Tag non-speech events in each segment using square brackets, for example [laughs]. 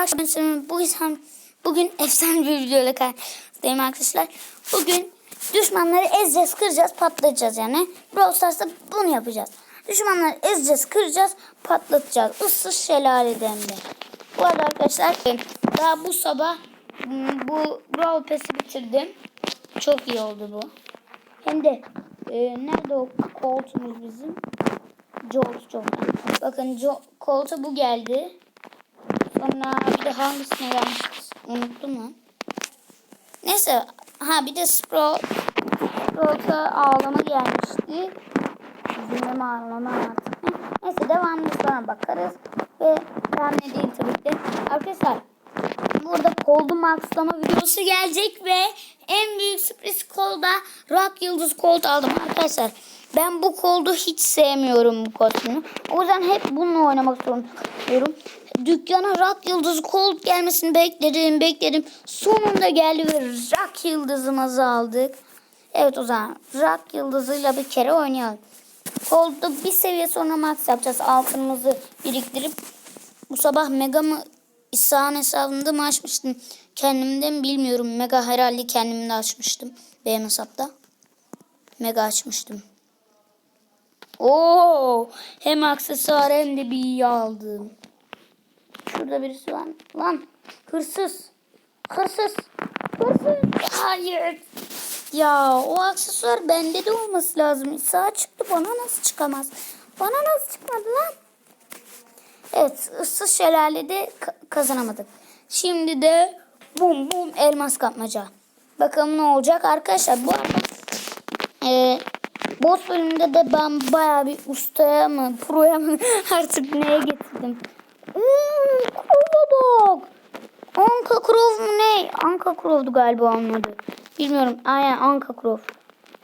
Arkadaşlar bugün, bugün efsane bir videoyla karşınızdayım arkadaşlar. Bugün düşmanları ezeceğiz, kıracağız, patlatacağız yani. Brawl Stars'ta bunu yapacağız. Düşmanları ezeceğiz, kıracağız, patlatacağız. Issız şelaleden de. Bu arada arkadaşlar daha bu sabah bu Brawl Pass'i bitirdim. Çok iyi oldu bu. Hem de e, nerede o koltuğumuz bizim? Jolt, Jolt. Bakın Jo- koltuğa bu geldi. Sonra bir de hangisine gelmişiz? Unuttum lan. Neyse. Ha bir de Sprout. Sprout'a ağlama gelmişti. Mi ağlama artık ne? Neyse devamlı sonra bakarız. Ve devam edeyim tabii ki. Arkadaşlar burada koldu maxlama videosu gelecek ve en büyük sürpriz kolda Rock Yıldız Colt aldım arkadaşlar. Ben bu koldu hiç sevmiyorum bu kostümü. O yüzden hep bununla oynamak zorundayım. Dükkana Rock Yıldızı Colt gelmesini bekledim bekledim. Sonunda geldi ve Rock Yıldızımızı aldık. Evet o zaman Rock Yıldızıyla bir kere oynayalım. Cold'da bir seviye sonra max yapacağız. Altınımızı biriktirip bu sabah Mega mı İsa'nın hesabında mı açmıştım? Kendimden bilmiyorum. Mega herhalde kendimde açmıştım. Benim hesapta. Mega açmıştım. Oo, hem aksesuar hem de bir iyi aldım. Şurada birisi var. Lan hırsız. Hırsız. Hırsız. Hayır. Ya o aksesuar bende de olması lazım. İsa çıktı bana nasıl çıkamaz? Bana nasıl çıkmadı lan? Evet ıssız şelalede ka- kazanamadık. Şimdi de bum bum elmas kapmaca. Bakalım ne olacak arkadaşlar. Bu e, boss bölümünde de ben baya bir ustaya mı proya mı [laughs] artık neye getirdim. Anka Crow mu ne? Anka Crow'du galiba onun adı. Bilmiyorum. Aynen Anka Crow.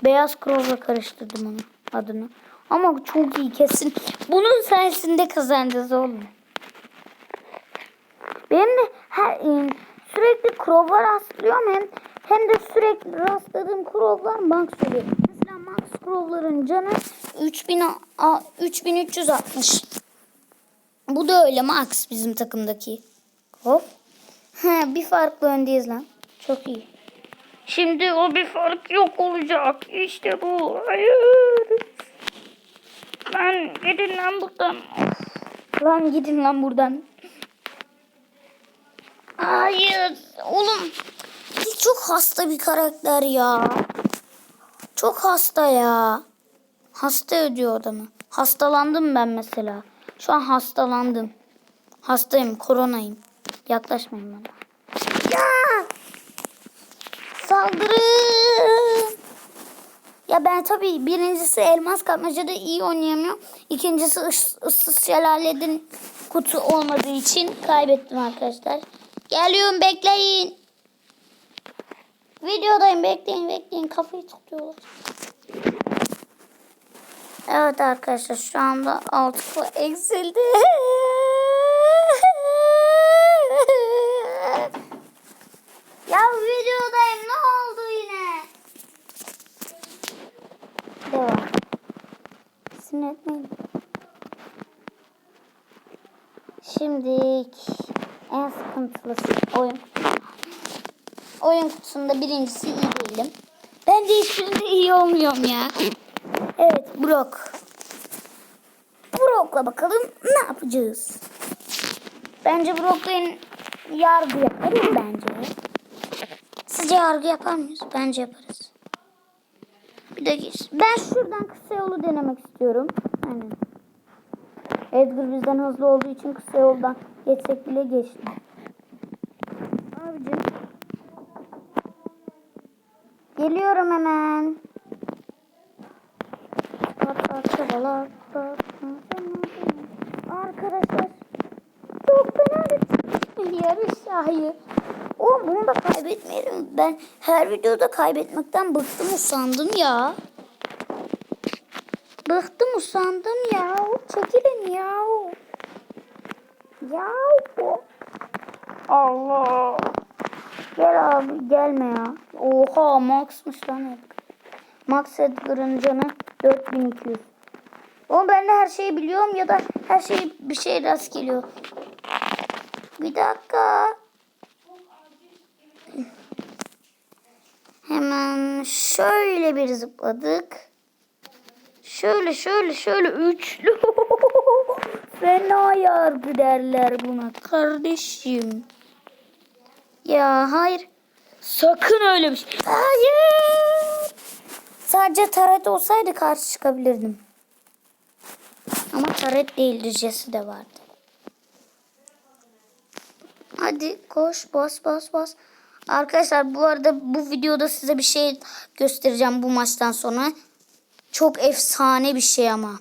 Beyaz Crow'la karıştırdım onu adını. Ama çok iyi kesin. Bunun sayesinde kazanacağız oğlum. Benim de her, e, sürekli Crow'a rastlıyorum hem, hem de sürekli rastladığım Crow'lar Max oluyor. Mesela Max Crow'ların canı 3000, a- 3360. Bu da öyle Max bizim takımdaki. Hop. He, bir farklı öndeyiz lan. Çok iyi. Şimdi o bir fark yok olacak. İşte bu. Hayır. Lan gidin lan buradan. Lan gidin lan buradan. Hayır. Oğlum. Çok hasta bir karakter ya. Çok hasta ya. Hasta ödüyor adamı. Hastalandım ben mesela. Şu an hastalandım. Hastayım, koronayım. Yaklaşmayın bana. Ya! Saldırın! Ya ben tabii birincisi elmas kapmacada iyi oynayamıyorum. İkincisi ıs- ıssız şelaleden kutu olmadığı için kaybettim arkadaşlar. Geliyorum bekleyin. Videodayım bekleyin bekleyin kafayı tutuyorlar. Evet arkadaşlar şu anda altı eksildi. [laughs] ya videodayım ne oldu yine? Devam. Etmeyin. Şimdi en sıkıntılısı oyun. Oyun kutusunda birincisi iyi değilim. Ben de hiçbirinde iyi olmuyorum ya. Evet Brock. Brock'la bakalım ne yapacağız. Bence Brock'ın yargı yaparız bence. Sizce yargı yapar mıyız? Bence yaparız. Bir dakika. Ben şuradan kısa yolu denemek istiyorum. Aynen. Edgar bizden hızlı olduğu için kısa yoldan geçsek bile geçti. Abicim. Geliyorum hemen. Arkadaşlar. Çok fena bir yarış sahi. Oğlum bunu da kaybetmeyelim. Ben her videoda kaybetmekten bıktım usandım ya. Bıktım usandım ya. Çekilin ya. Ya. Allah. Gel abi gelme ya. Oha Max'mış lan Edgar. Max Edgar'ın canı 4200. Oğlum ben de her şeyi biliyorum ya da her şey bir şey rast geliyor. Bir dakika. Hemen şöyle bir zıpladık. Şöyle şöyle şöyle üçlü. [laughs] Fena yargı derler buna kardeşim. Ya hayır. Sakın öyle bir şey. Hayır. Sadece taret olsaydı karşı çıkabilirdim. Ama taret değildi. Jesse de vardı. Hadi koş bas bas bas. Arkadaşlar bu arada bu videoda size bir şey göstereceğim bu maçtan sonra. Çok efsane bir şey ama.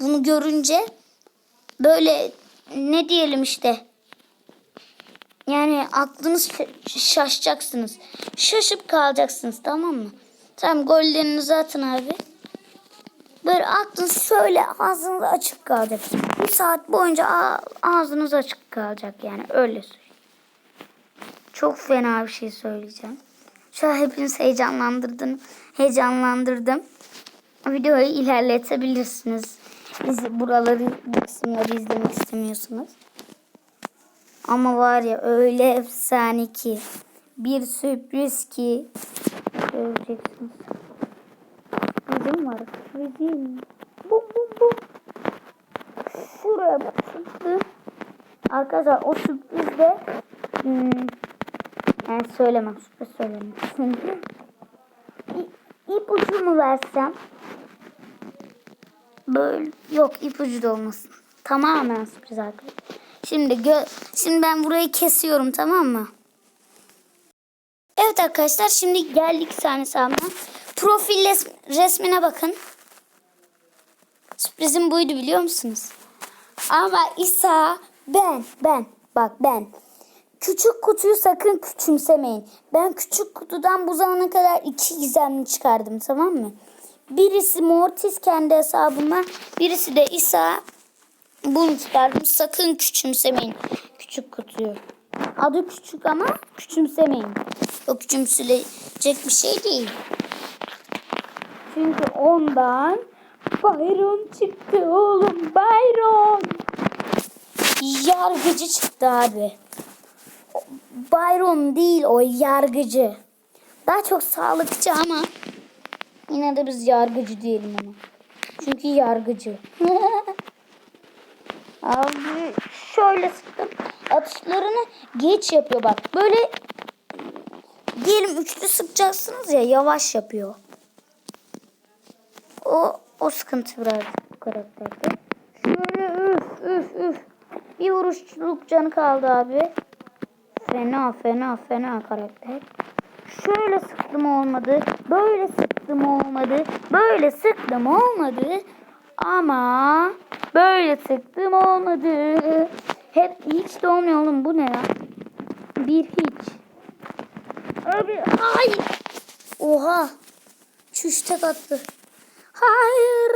Bunu görünce böyle ne diyelim işte. Yani aklınız şa- şaşacaksınız. Şaşıp kalacaksınız tamam mı? Tamam gollerinizi atın abi. Böyle aklınız şöyle ağzınız açık kalacak. Bir saat boyunca ağzınız açık kalacak yani öyle söyleyeyim. Çok fena bir şey söyleyeceğim. Şu an hepiniz heyecanlandırdın, heyecanlandırdım. Videoyu ilerletebilirsiniz. İz, buraları, bu kısımları izlemek istemiyorsunuz. Ama var ya öyle efsane ki. Bir sürpriz ki. Göreceksiniz. Bizim var. Bizim. Bum bum bum. Şuraya bak. Çıktı. Arkadaşlar o sürprizde hmm, yani söylemem. Sürpriz söylemem. [laughs] İpucu mu versem? Böyle yok ipucu da olmasın. Tamamen sürpriz arkadaşlar. Şimdi gö şimdi ben burayı kesiyorum tamam mı? Evet arkadaşlar şimdi geldik sahne sahne. Profil res- resmine bakın. Sürprizim buydu biliyor musunuz? Ama İsa ben ben bak ben. Küçük kutuyu sakın küçümsemeyin. Ben küçük kutudan bu zamana kadar iki gizemli çıkardım tamam mı? Birisi Mortis kendi hesabıma, birisi de İsa bunu çıkardım. Sakın küçümsemeyin küçük kutuyu. Adı küçük ama küçümsemeyin. O küçümsülecek bir şey değil. Çünkü ondan Byron çıktı oğlum Byron. Yargıcı çıktı abi. Byron değil o yargıcı. Daha çok sağlıkçı ama yine de biz yargıcı diyelim ona. Çünkü yargıcı. [laughs] Abi şöyle sıktım. Atışlarını geç yapıyor bak. Böyle diyelim üçlü sıkacaksınız ya yavaş yapıyor. O o sıkıntı biraz bu karakterde. Şöyle üf üf üf. Bir vuruşluk canı kaldı abi. Fena fena fena karakter. Şöyle sıktım olmadı. Böyle sıktım olmadı. Böyle sıktım olmadı. Ama böyle sıktım olmadı. Hep hiç de olmuyor oğlum bu ne ya? Bir hiç. Abi ay. Oha. Çüş tek attı. Hayır.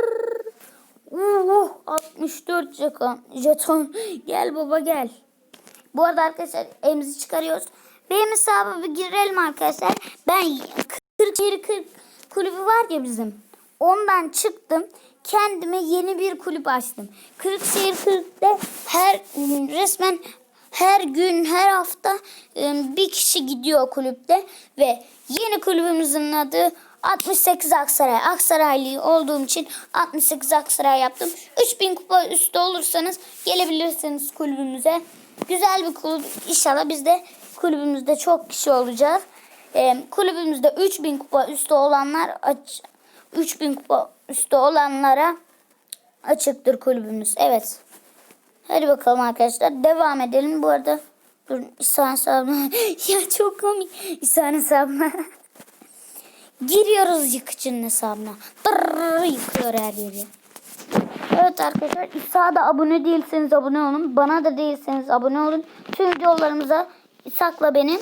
Uh, 64 jeton. jeton. Gel baba gel. Bu arada arkadaşlar elimizi çıkarıyoruz. Benim hesabı bir girelim arkadaşlar. Ben 40 yeri 40 kulübü var ya bizim. Ondan çıktım. Kendime yeni bir kulüp açtım. Kırıkşehir 40'te her resmen her gün her hafta bir kişi gidiyor kulüpte ve yeni kulübümüzün adı 68 Aksaray. Aksaraylı olduğum için 68 Aksaray yaptım. 3000 kupa üstü olursanız gelebilirsiniz kulübümüze. Güzel bir kulüp. İnşallah biz de kulübümüzde çok kişi olacak. Ee, kulübümüzde 3000 kupa üstü olanlar aç 3000 kupa üstü olanlara açıktır kulübümüz. Evet. Hadi bakalım arkadaşlar. Devam edelim. Bu arada dur İhsan hesabına. [laughs] ya çok komik. İhsan hesabına. [laughs] Giriyoruz yıkıcının hesabına. Tırrrr, yıkıyor her yeri. Evet arkadaşlar İsa da abone değilseniz abone olun. Bana da değilseniz abone olun. Tüm videolarımıza İshak'la benim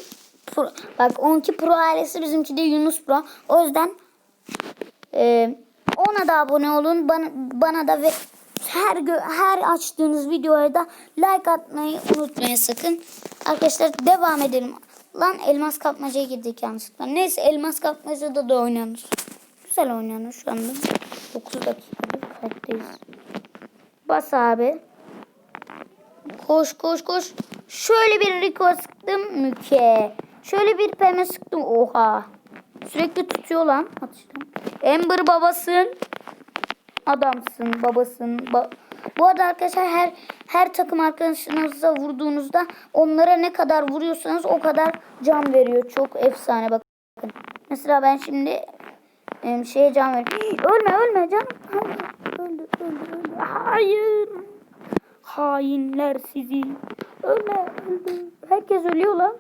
Pro- bak 12 Pro ailesi bizimki de Yunus Pro. O yüzden e, ona da abone olun. Bana, bana da ve her her açtığınız videoya da like atmayı unutmayın sakın. Arkadaşlar devam edelim. Lan elmas kapmacaya girdik yanlışlıkla. Neyse elmas kapmacada da oynanır. Güzel oynanır şu anda. 9 dakikadır kayıttayız. Bas abi. Koş koş koş. Şöyle bir Rico sıktım. Müke. Şöyle bir Pem'e sıktım. Oha. Sürekli tutuyor lan. Atıştım. Ember babasın. Adamsın, babasın. Ba- Bu arada arkadaşlar her her takım arkadaşınıza vurduğunuzda onlara ne kadar vuruyorsanız o kadar can veriyor. Çok efsane bakın. Mesela ben şimdi em, şeye can veriyorum. [gasps] Ölme ölme. Hayır. Öldü öldü öldü. Hayır. Hainler sizi. Ölme öldü. Herkes ölüyor lan.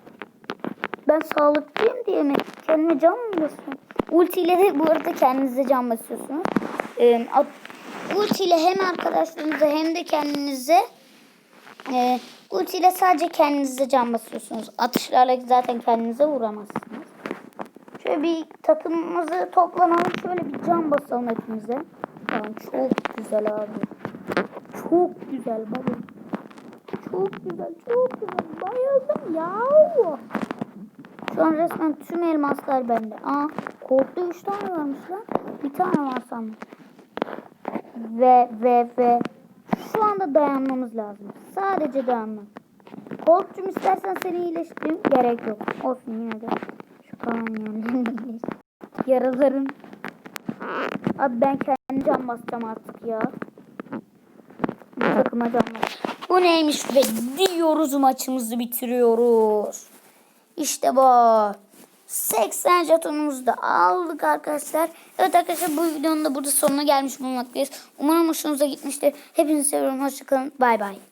Ben sağlıklıyım diye mi? Kendime can mı basıyorum? Ultiyle de bu arada kendinize can basıyorsunuz. Ee, at- ultiyle hem arkadaşlarınıza hem de kendinize e, ultiyle sadece kendinize can basıyorsunuz. Atışlarla zaten kendinize vuramazsınız. Şöyle bir takımımızı toplanalım. Şöyle bir can basalım hepimize. Tamam, çok güzel abi. Çok güzel baba. Çok güzel, çok güzel. Bayıldım ya. Şu an resmen tüm elmaslar bende. Aa, korktu 3 tane varmış lan. Bir tane var sandım. Ve ve ve şu anda dayanmamız lazım. Sadece dayanmak. Korktum istersen seni iyileştireyim. Gerek yok. Olsun yine de. Yerlerini iyileştir. Yaralarım. Abi ben kendi can basacağım artık ya. Bu takıma can. Bu neymiş be diyoruz maçımızı bitiriyoruz. İşte bu. 80 jetonumuzu da aldık arkadaşlar. Evet arkadaşlar bu videonun da burada sonuna gelmiş bulunmaktayız. Umarım hoşunuza gitmiştir. Hepinizi seviyorum. Hoşçakalın. Bay bay.